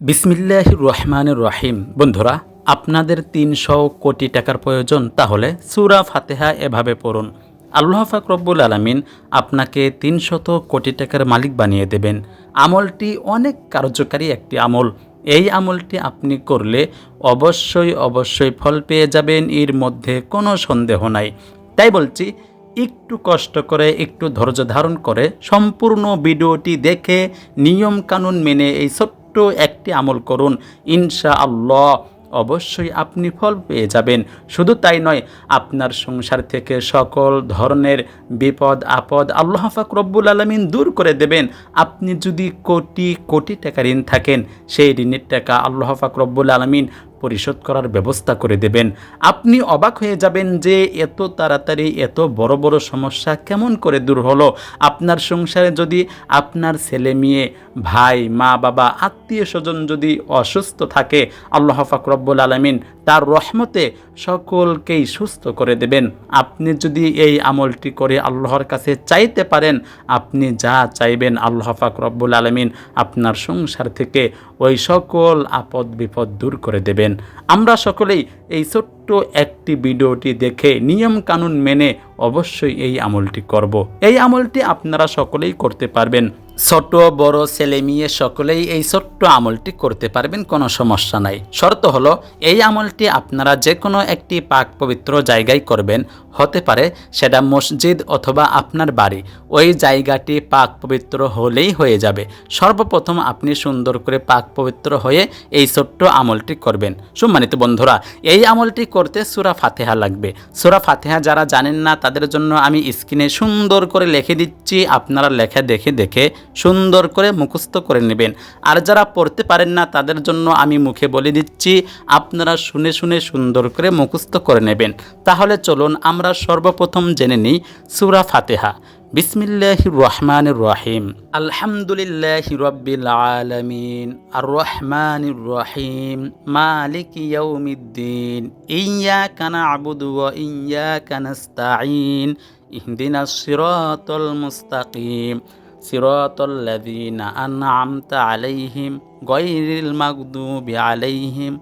বিসমিল্লাহ রহমান রহিম। বন্ধুরা, আপনাদের তিনশো কোটি টাকার প্রয়োজন, তাহলে সুরা ফাতেহা এভাবে পড়ুন। আল্লাহ ফাক রব্বুল আলমিন আপনাকে তিনশত কোটি টাকার মালিক বানিয়ে দেবেন। আমলটি অনেক কার্যকারী একটি আমল। এই আমলটি আপনি করলে অবশ্যই অবশ্যই ফল পেয়ে যাবেন, এর মধ্যে কোনো সন্দেহ নাই। তাই বলছি, একটু কষ্ট করে, একটু ধৈর্য ধারণ করে সম্পূর্ণ ভিডিওটি দেখে নিয়ম কানুন মেনে এই ছোট্ট একটি আমল করুন। ইনশা আল্লাহ অবশ্যই আপনি ফল পেয়ে যাবেন। শুধু তাই নয়, আপনার সংসার থেকে সকল ধরনের বিপদ, আপদ আল্লাহ ফাক আলমিন দূর করে দেবেন। আপনি যদি কোটি কোটি টাকা ঋণ থাকেন, সেই ঋণের টাকা আল্লাহ ফাক আলমিন পরিশোধ করার ব্যবস্থা করে দেবেন। আপনি অবাক হয়ে যাবেন যে এত তাড়াতাড়ি এত বড় বড় সমস্যা কেমন করে দূর হলো। আপনার সংসারে যদি আপনার ছেলে মেয়ে, ভাই, মা, বাবা আত্মীয় স্বজন যদি অসুস্থ থাকে, আল্লাহ ফাকরব্বুল আলমিন তার রহমতে সকলকেই সুস্থ করে দেবেন। আপনি যদি এই আমলটি করে আল্লাহর কাছে চাইতে পারেন, আপনি যা চাইবেন আল্লাহ পাক রব্বুল আলমিন আপনার সংসার থেকে ওই সকল আপদ বিপদ দূর করে দেবেন। আমরা সকলেই এই ছোট্ট একটি ভিডিওটি দেখে নিয়ম কানুন মেনে অবশ্যই এই আমলটি করব। এই আমলটি আপনারা সকলেই করতে পারবেন। ছোট, বড়, ছেলে, মেয়ে সকলেই এই ছোট্ট আমলটি করতে পারবেন, কোনো সমস্যা নাই। শর্ত হলো, এই আমলটি আপনারা যে কোনো একটি পাক পবিত্র জায়গায় করবেন। হতে পারে সেটা মসজিদ অথবা আপনার বাড়ি। ওই জায়গাটি পাক পবিত্র হলেই হয়ে যাবে। সর্বপ্রথম আপনি সুন্দর করে পাক পবিত্র হয়ে এই ছোট্ট আমলটি করবেন। সম্মানিত বন্ধুরা, এই আমলটি করতে সুরা ফাতেহা লাগবে। সুরা ফাতেহা যারা জানেন না, তাদের জন্য আমি স্ক্রিনে সুন্দর করে লিখে দিচ্ছি। আপনারা লেখা দেখে দেখে সুন্দর করে মুখস্থ করে নেবেন। আর যারা পড়তে পারেন না, তাদের জন্য আমি মুখে বলে দিচ্ছি, আপনারা শুনে শুনে সুন্দর করে মুখস্থ করে নেবেন। তাহলে চলুন আমরা সর্বপ্রথম জেনে নিই সুরা ফাতেহা। বিসমিল্লাহ রহমান রহিম। আলহামদুলিল্লাহ রব্বিল আলমিন। আর রহমান রহিম। মালিক ইয়ৌমিদ্দিন ইয়া কানা আবুদু ইয়া কানাস্তাইন ইহদিনা সিরাতাল মুস্তাকিম। আলাইহিম মাগদুবি আলাইহিম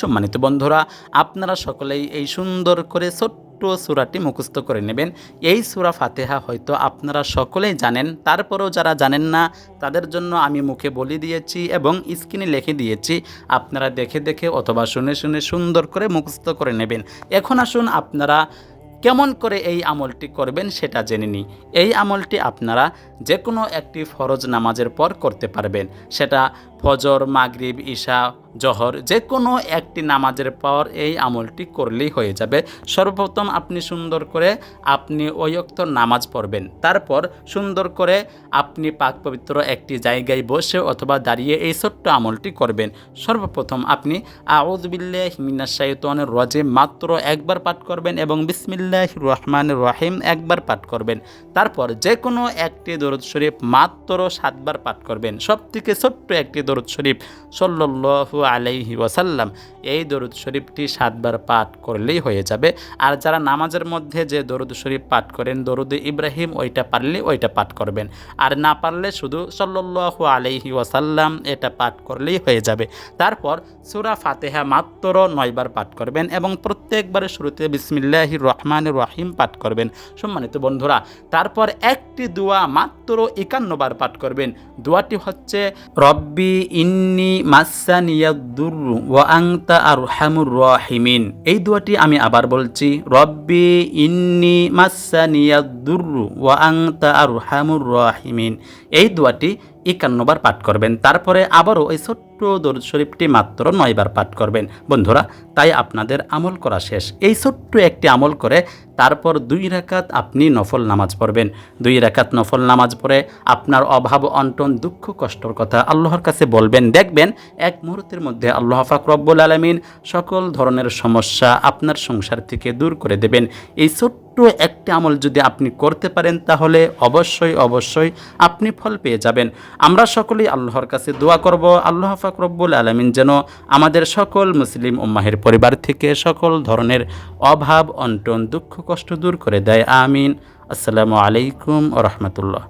সম্মানিত বন্ধুরা, আপনারা সকলেই এই সুন্দর করে ছোট্ট সুরাটি মুখস্থ করে নেবেন। এই সুরা ফাতেহা হয়তো আপনারা সকলেই জানেন, তারপরেও যারা জানেন না, তাদের জন্য আমি মুখে বলে দিয়েছি এবং স্ক্রিনে লিখে দিয়েছি। আপনারা দেখে দেখে অথবা শুনে শুনে সুন্দর করে মুখস্থ করে নেবেন। এখন আসুন আপনারা কেমন করে এই আমলটি করবেন সেটা জেনে নিই। এই আমলটি আপনারা যে কোনো একটি ফরজ নামাজের পর করতে পারবেন। সেটা ফজর, মাগরিব ঈশা জহর যে কোনো একটি নামাজের পর এই আমলটি করলেই হয়ে যাবে। সর্বপ্রথম আপনি সুন্দর করে আপনি ওয়ক্ত নামাজ পড়বেন। তারপর সুন্দর করে আপনি পাক পবিত্র একটি জায়গায় বসে অথবা দাঁড়িয়ে এই ছোট্ট আমলটি করবেন। সর্বপ্রথম আপনি আউজবিল্লাহ মিনাশাইতনের রজে মাত্র একবার পাঠ করবেন এবং বিসমিল্লাহ রহমান রহিম একবার পাঠ করবেন। তারপর যে কোনো একটি দরুদ শরীফ মাত্র সাতবার পাঠ করবেন। সব থেকে ছোট্ট একটি দরুদ শরীফ সল্লু আলাইহি ওয়াসাল্লাম। এই দরুদ শরীফটি সাতবার পাঠ করলেই হয়ে যাবে। আর যারা নামাজের মধ্যে যে দরুদ শরীফ পাঠ করেন, দরুদ ইব্রাহিম ওইটা পারলে ওইটা পাঠ করবেন। আর না পারলে শুধু সল্লু আলাইহি ওয়াসাল্লাম এটা পাঠ করলেই হয়ে যাবে। তারপর সুরা ফাতেহা মাত্র নয়বার পাঠ করবেন এবং প্রত্যেকবারের শুরুতে বিসমিল্লাহ রহমান রহিম পাঠ করবেন। সম্মানিত বন্ধুরা, তারপর একটি দোয়া মাত্র একান্নবার পাঠ করবেন। দোয়াটি হচ্ছে, রব্বি ইন্নি মাসানিয়াদুরু ও আংতা আর হামুর রহিমিন। এই দোয়াটি আমি আবার বলছি, রব্বি ইন্নি মাসানিয়াদুরু ও আংতা আর হামুর রাহিমিন। এই দোয়াটি একান্নবার পাঠ করবেন। তারপরে আবারও এই ছোট্ট দরুদ শরীফটি মাত্র নয়বার পাঠ করবেন। বন্ধুরা, তাই আপনাদের আমল করা শেষ। এই ছোট্ট একটি আমল করে তারপর দুই রাকাত আপনি নফল নামাজ পড়বেন। দুই রাকাত নফল নামাজ পড়ে আপনার অভাব, অন্টন, দুঃখ, কষ্টর কথা আল্লাহর কাছে বলবেন। দেখবেন, এক মুহূর্তের মধ্যে আল্লাহ ফাক রব্বুল আলমিন সকল ধরনের সমস্যা আপনার সংসার থেকে দূর করে দেবেন। এই ছোট্ট একটি আমল যদি আপনি করতে পারেন, তাহলে অবশ্যই অবশ্যই আপনি ফল পেয়ে যাবেন। আমরা সকলেই আল্লাহর কাছে দোয়া করব, আল্লাহ ফাকরব্বুল আলমিন যেন আমাদের সকল মুসলিম উম্মাহের পরিবার থেকে সকল ধরনের অভাব, অন্টন, দুঃখ, কষ্ট দূর করে দেয়। আমিন। আসসালামু আলাইকুম রহমতুল্লাহ।